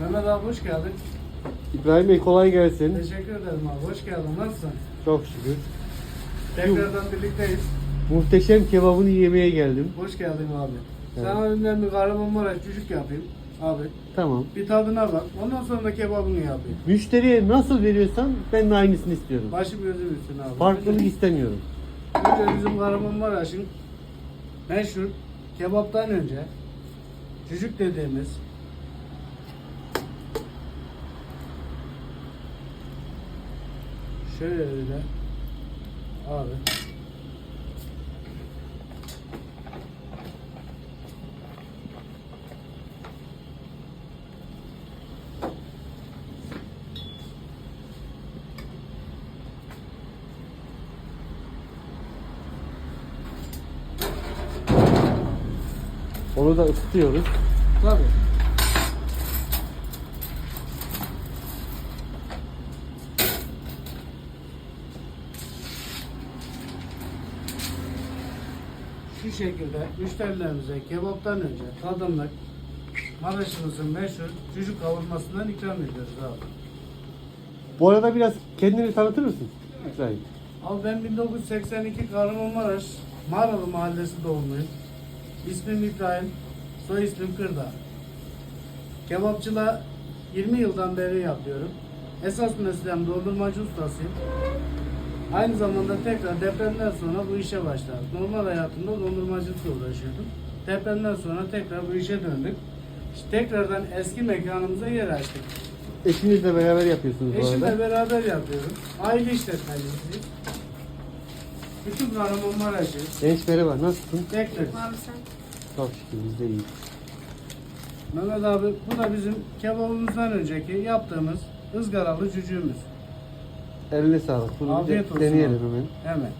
Mehmet abi hoş geldin. İbrahim Bey kolay gelsin. Teşekkür ederim abi. Hoş geldin. Nasılsın? Çok şükür. Tekrardan birlikteyiz. Muhteşem kebabını yemeye geldim. Hoş geldin abi. Evet. Sana önden bir Kahramanmaraş cücük yapayım. Abi Tamam. bir tadına bak. Ondan sonra da kebabını yapayım. Müşteriye nasıl veriyorsan ben de aynısını istiyorum. Başım gözüm üstüne abi. Farklılık istemiyorum. Önce bizim Kahramanmaraş'ın meşhur kebaptan önce cücük dediğimiz şöyle abi. Onu da ısıtıyoruz. tabii şu şekilde müşterilerimize kebaptan önce tadımlık Maraş'ımızın meşhur cücük kavurmasından ikram ediyoruz abi. Bu arada biraz kendini tanıtır mısın İbrahim? Abi ben 1982 Kahramanmaraş Mağaralı Mahallesi doğumluyum. İsmim İbrahim, soy ismim Kırdağ. Kebapçılığa 20 yıldan beri yapıyorum. Esas mesleğim dondurmacı ustasıyım. Aynı zamanda tekrar depremden sonra bu işe başladım. Normal hayatımda dondurmacılıkla uğraşıyordum. Depremden sonra tekrar bu işe döndük. İşte tekrardan eski mekanımıza yer açtık. Eşinizle beraber yapıyorsunuz bu Eşimle arada. beraber yapıyorum. Aile işletmecisiyiz. Bütün Kahramanmaraş'ı Genç merhaba nasılsın? bekleriz. Abi sen Çok şükür biz de iyiyiz. Mehmet abi bu da bizim kebabımızdan önceki yaptığımız ızgaralı cücüğümüz. Eline sağlık. Bunu bir de Afiyet olsun deneyelim abi. hemen. Hemen.